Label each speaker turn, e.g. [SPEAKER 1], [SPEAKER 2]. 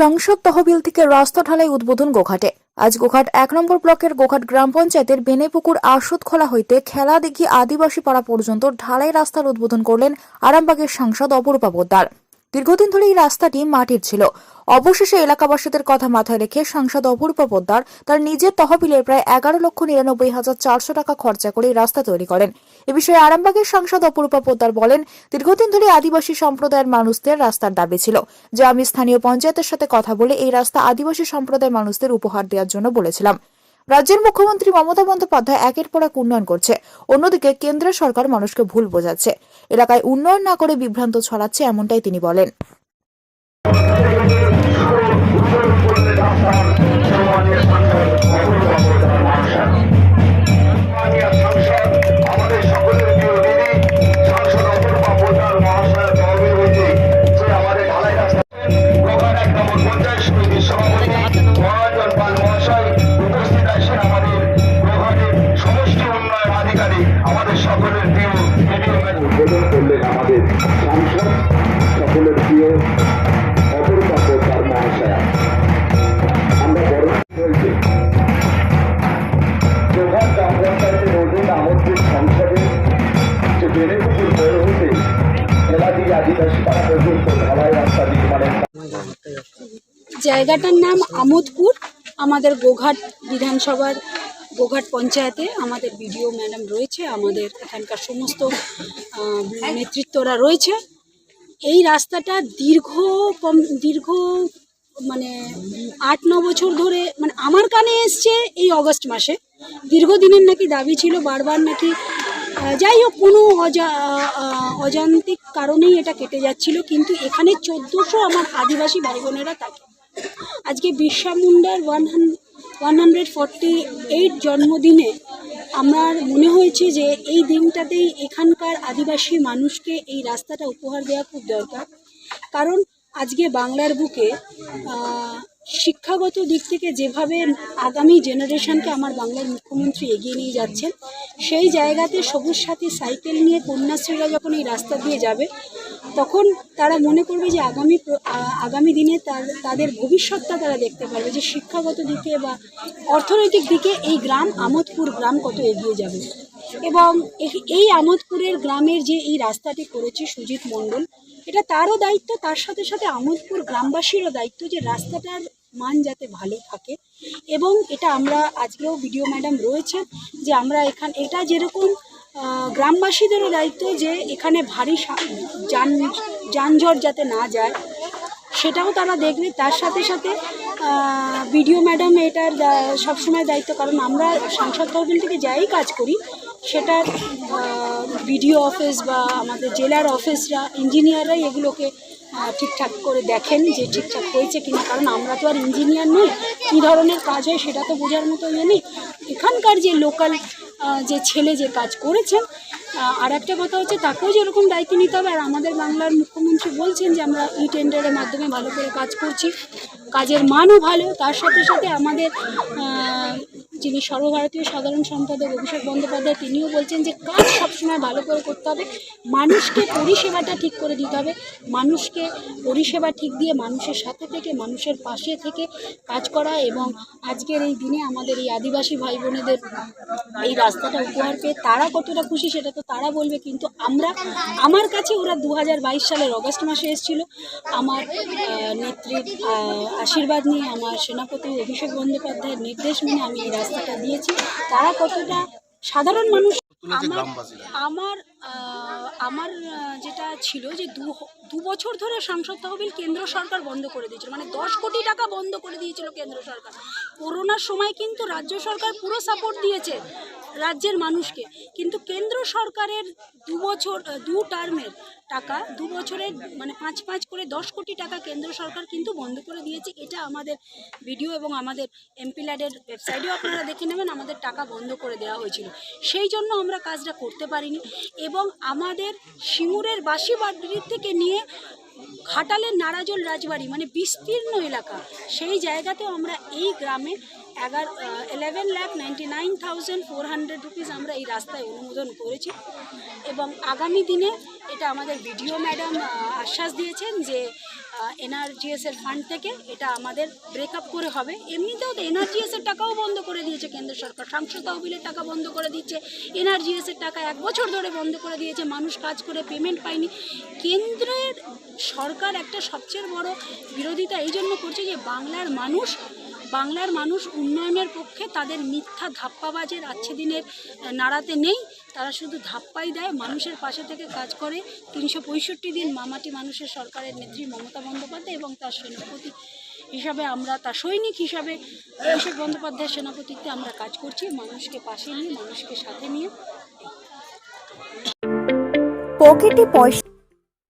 [SPEAKER 1] সংসদ তহবিল থেকে রাস্তা ঢালাই উদ্বোধন গোঘাটে। আজ গোঘাট এক নম্বর ব্লকের গোঘাট গ্রাম পঞ্চায়েতের বেনেপুকুর আশুতখোলা হইতে খেলা দেখি আদিবাসী পাড়া পর্যন্ত ঢালাই রাস্তার উদ্বোধন করলেন আরামবাগের সাংসদ অপরূপা পোদ্দার। দীর্ঘদিন ধরে এই রাস্তাটি মাটির ছিল। অবশেষে এলাকাবাসীদের কথা মাথায় রেখে সাংসদ অপরূপা পোদ্দার তার নিজের তহবিলের প্রায় এগারো লক্ষ নিরানব্বই হাজার চারশো টাকা খরচা করে রাস্তা তৈরি করেন। এ বিষয়ে আরামবাগের সাংসদ অপরূপা পোদ্দার বলেন, দীর্ঘদিন ধরে আদিবাসী সম্প্রদায়ের মানুষদের রাস্তার দাবি ছিল, যা আমি স্থানীয় পঞ্চায়েতের সাথে কথা বলে এই রাস্তা আদিবাসী সম্প্রদায়ের মানুষদের উপহার দেওয়ার জন্য বলেছিলাম। রাজ্যের মুখ্যমন্ত্রী মমতা বন্দ্যোপাধ্যায় একের পর এক উন্নয়ন করছে। অন্যদিকে কেন্দ্রের সরকার মানুষকে ভুল বোঝাচ্ছে। এলাকায় উন্নয়ন না করে বিভ্রান্ত ছড়াচ্ছে এমনটাই তিনি বলেন।
[SPEAKER 2] জায়গাটার নাম আমোদপুর। আমাদের গোঘাট বিধানসভার গোঘাট পঞ্চায়েতে আমাদের বিডিও ম্যাডাম রয়েছে, আমাদের এখানকার সমস্ত নেতৃত্বরা রয়েছে। এই রাস্তাটা দীর্ঘ দীর্ঘ মানে আট, ন বছর ধরে মানে আমার কানে এসছে এই অগস্ট মাসে। দীর্ঘদিনের নাকি দাবি ছিল, বারবার নাকি যাই হোক কোনো অজা আহ, কারণেই এটা কেটে যাচ্ছিল কিন্তু এখানে চোদ্দোশো আমার আদিবাসী ভাই বোনেরা থাকে। আজকে Birsa মুন্ডার one one hundred forty eight জন্মদিনে আমার মনে হয়েছে যে এই দিনটাতেই এখানকার আদিবাসী মানুষকে এই রাস্তাটা উপহার দেওয়া খুব দরকার। কারণ আজকে বাংলার বুকে শিক্ষাগত দিক থেকে যেভাবে আগামী জেনারেশনকে আমার বাংলার মুখ্যমন্ত্রী এগিয়ে নিয়ে যাচ্ছেন, সেই জায়গাতে সবুজ সাথী সাইকেল নিয়ে কন্যাশ্রীরা যখন এই রাস্তা দিয়ে যাবে তখন তারা মনে করবে যে আগামী আগামী দিনে তাদের ভবিষ্যৎটা তারা দেখতে পারবে যে শিক্ষাগত দিকে বা অর্থনৈতিক দিকে এই গ্রাম আমোদপুর গ্রাম কত এগিয়ে যাবে। এবং এই আমোদপুরের গ্রামের যে এই রাস্তাটি করেছে সুজিত মণ্ডল, এটা তারও দায়িত্ব, তার সাথে সাথে আমোদপুর গ্রামবাসীরও দায়িত্ব যে রাস্তাটার মান যাতে ভালো থাকে। এবং এটা আমরা আজকেও ভিডিও ম্যাডাম রয়েছে যে আমরা এখান, এটা যেরকম গ্রামবাসীদেরও দায়িত্ব যে এখানে ভারী যান যানজট যাতে না যায়, সেটাও তারা দেখবে। তার সাথে সাথে বিডিও ম্যাডাম এটার সবসময় দায়িত্ব, কারণ আমরা সাংসদ তহবিল থেকে যাই কাজ করি, সেটা বিডিও অফিস বা আমাদের জেলার অফিসরা, ইঞ্জিনিয়াররাই এগুলোকে ঠিকঠাক করে দেখেন যে ঠিকঠাক হয়েছে কিনা, কারণ আমরা তো আর ইঞ্জিনিয়ার নই। কী ধরনের কাজ হয় সেটা তো বোঝার মতো ইয়ে নেই। এখানকার যে লোকাল যে ছেলে যে কাজ করেছেন আর একটা কথা হচ্ছে তাকেও যেরকম দায়িত্ব নিতে হবে, আর আমাদের বাংলার মুখ্যমন্ত্রী বলছেন যে আমরা ই টেন্ডারের মাধ্যমে ভালো করে কাজ করছি। কাজের মানও ভালো, তার সাথে সাথে আমাদের যিনি সর্বভারতীয় সাধারণ সম্পাদক অভিষেক বন্দ্যোপাধ্যায়, তিনিও বলছেন যে কাজ সবসময় ভালো করে করতে হবে। মানুষকে পরিষেবাটা ঠিক করে দিতে হবে। মানুষকে পরিষেবা ঠিক দিয়ে মানুষের সাথে থেকে, মানুষের পাশে থেকে কাজ করা এবং আজকের এই দিনে আমাদের এই আদিবাসী ভাই বোনেদের এই রাস্তাটা উপহার পেয়ে তারা কতটা খুশি সেটা তো তারা বলবে, কিন্তু আমরা, আমার কাছে ওরা দু হাজার বাইশ সালের অগস্ট মাসে এসেছিল। আমার নেত্রীর আশীর্বাদ নিয়ে আমার সেনাপতি অভিষেক বন্দ্যোপাধ্যায়ের নির্দেশ মেনে আমি এই রাস্তাটা দিয়েছি। তারা কতটা সাধারণ মানুষ আমার আমার যেটা ছিল যে দু দু বছর ধরে সাংসদ তহবিল কেন্দ্র সরকার বন্ধ করে দিয়েছিল। মানে দশ কোটি টাকা বন্ধ করে দিয়েছিল কেন্দ্র সরকার। করোনার সময় কিন্তু রাজ্য সরকার পুরো সাপোর্ট দিয়েছে রাজ্যের মানুষকে। কিন্তু কেন্দ্র সরকারের দু বছর দু টার্মের টাকা, দু বছরের মানে পাঁচ পাঁচ করে দশ কোটি টাকা কেন্দ্র সরকার কিন্তু বন্ধ করে দিয়েছে। এটা আমাদের ভিডিও এবং আমাদের এমপি ল্যাডের ওয়েবসাইটেও আপনারা দেখে নেবেন। আমাদের টাকা বন্ধ করে দেওয়া হয়েছিল। সেই জন্য আমরা কাজটা করতে পারিনি। এবং আমাদের সিঙ্গুরের বাসি বাড়ির থেকে নিয়ে ঘাটালের নারাজল রাজবাড়ি মানে বিস্তীর্ণ এলাকা, সেই জায়গাতেও আমরা এই গ্রামে এগারো eleven lakh ninety nine thousand four hundred rupees আমরা এই রাস্তায় অনুমোদন করেছি। এবং আগামী দিনে এটা আমাদের বিডিও ম্যাডাম আশ্বাস দিয়েছেন যে এনআরজিএস এর ফান্ড থেকে এটা আমাদের ব্রেকআপ করে হবে। এমনিতেও তো এনআরজিএস এর টাকাও বন্ধ করে দিয়েছে কেন্দ্র সরকার। সাংসদ তহবিলের টাকা বন্ধ করে দিচ্ছে। এনআরজিএস এর টাকা এক বছর ধরে বন্ধ করে দিয়েছে। মানুষ কাজ করে পেমেন্ট পায়নি। কেন্দ্রের সরকার একটা সবচেয়ে বড় বিরোধিতা এই জন্য করছে যে, বাংলার মানুষ বাংলার মানুষ উন্নয়নের পক্ষে তাদের মিথ্যা ধাপ্পাবাজের আচ্ছে দিনের নাড়াতে নেই। তারা শুধু ধাপ্পাই দেয়, মানুষের পাশে থেকে কাজ করে। তিনশো পঁয়ষট্টি দিন মামাটি মানুষের সরকারের নেত্রী মমতা বন্দ্যোপাধ্যায় এবং তার সেনাপতি হিসাবে আমরা, তার সৈনিক হিসাবে অভিষেক বন্দ্যোপাধ্যায়ের সেনাপতিত্বে আমরা কাজ করছি। মানুষকে পাশে নিয়ে, মানুষকে সাথে নিয়ে।
[SPEAKER 1] পকেটে পয়সা